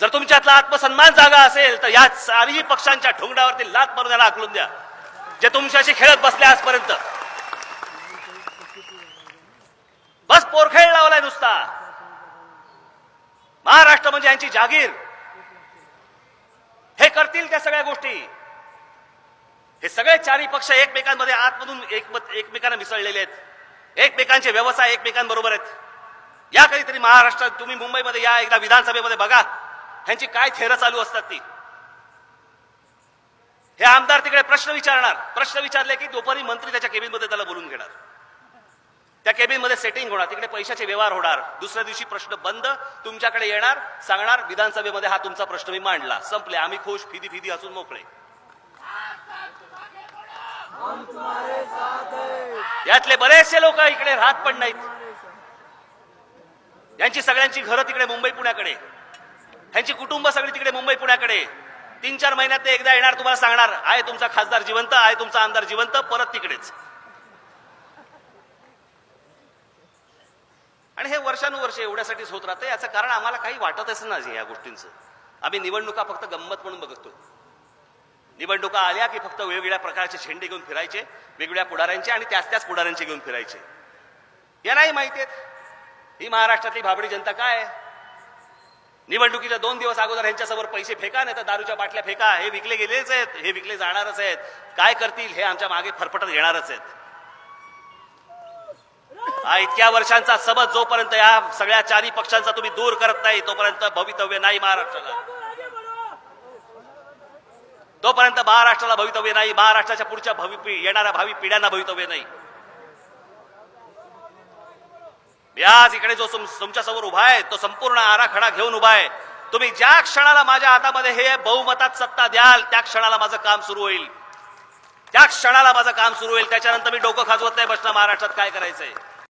जर तुमच्यातला आत्मसन्मान जागा असेल तर या चारही पक्षांच्या ढोंगडावरती लात मारून त्याला आकलून द्या जे तुमच्याशी खेळत बसले आजपर्यंत. बस पोरखेळ लावलाय नुसता. महाराष्ट्र म्हणजे यांची जागीर. हे करतील त्या सगळ्या गोष्टी. हे सगळे चारही पक्ष एकमेकांमध्ये आतमधून एकमत एकमेकांना मिसळलेले आहेत. एकमेकांचे व्यवसाय एकमेकांबरोबर आहेत. या कधीतरी महाराष्ट्रात तुम्ही मुंबईमध्ये या एकदा विधानसभेमध्ये बघा. ह्यांची काय थेरं चालू असतात ती? हे आमदार तिकडे प्रश्न विचारणार. प्रश्न विचारले की दुपारी मंत्री त्याच्या केबिनमध्ये त्याला बोलून घेणार. त्या केबिनमध्ये सेटिंग होणार. तिकडे पैशाचे व्यवहार होणार. दुसऱ्या दिवशी प्रश्न बंद. तुमच्याकडे येणार सांगणार विधानसभेमध्ये हा तुमचा प्रश्न मी मांडला. संपले. आम्ही खुश फिदी फिदी असून मोकळे. यातले बरेचसे लोक इकडे राहत पण नाहीत. यांची सगळ्यांची घरं तिकडे मुंबई पुण्याकडे. ह्यांची कुटुंब सगळी तिकडे मुंबई पुण्याकडे. तीन चार महिन्यात ते एकदा येणार तुम्हाला सांगणार आहे तुमचा खासदार जिवंत आहे तुमचा आमदार जिवंत परत तिकडेच. आणि हे वर्षानुवर्ष एवढ्यासाठीच होत राहतं याचं कारण आम्हाला काही वाटतच नाही या गोष्टींचं. आम्ही निवडणुका फक्त गंमत म्हणून बघतो. निवडणुका आल्या की फक्त वेगवेगळ्या प्रकारचे झेंडे घेऊन फिरायचे वेगवेगळ्या पुढाऱ्यांचे आणि त्याच त्याच पुढाऱ्यांचे घेऊन फिरायचे. या नाही माहिती आहेत. ही महाराष्ट्रातली भाबडी जनता काय आहे? निवडणुकीच्या दोन दिवस अगोदर ह्यांच्यासमोर पैसे फेका नाही तर दारूच्या बाटल्या फेका. हे विकले गेलेच आहेत हे विकले जाणारच आहेत. काय करतील हे आमच्या मागे फरफटत येणारच आहेत. हा इतक्या वर्षांचा सबत जोपर्यंत या सगळ्या चारी पक्षांचा तुम्ही दूर करत नाही तोपर्यंत भवितव्य नाही महाराष्ट्राला. तोपर्यंत महाराष्ट्राला भवितव्य नाही महाराष्ट्राच्या पुढच्या भवि पि- येणाऱ्या भावी पिढ्यांना भवितव्य नाही. मी इकडे जो तुमच्यासमोर उभा आहे तो संपूर्ण आराखडा घेऊन उभा आहे. तुम्ही ज्या क्षणाला माझ्या हातामध्ये हे बहुमतात सत्ता द्याल त्या क्षणाला माझं काम सुरू होईल. त्या क्षणाला माझं काम सुरू होईल. त्याच्यानंतर मी डोकं खाजवत नाही बसणार. महाराष्ट्रात काय करायचंय?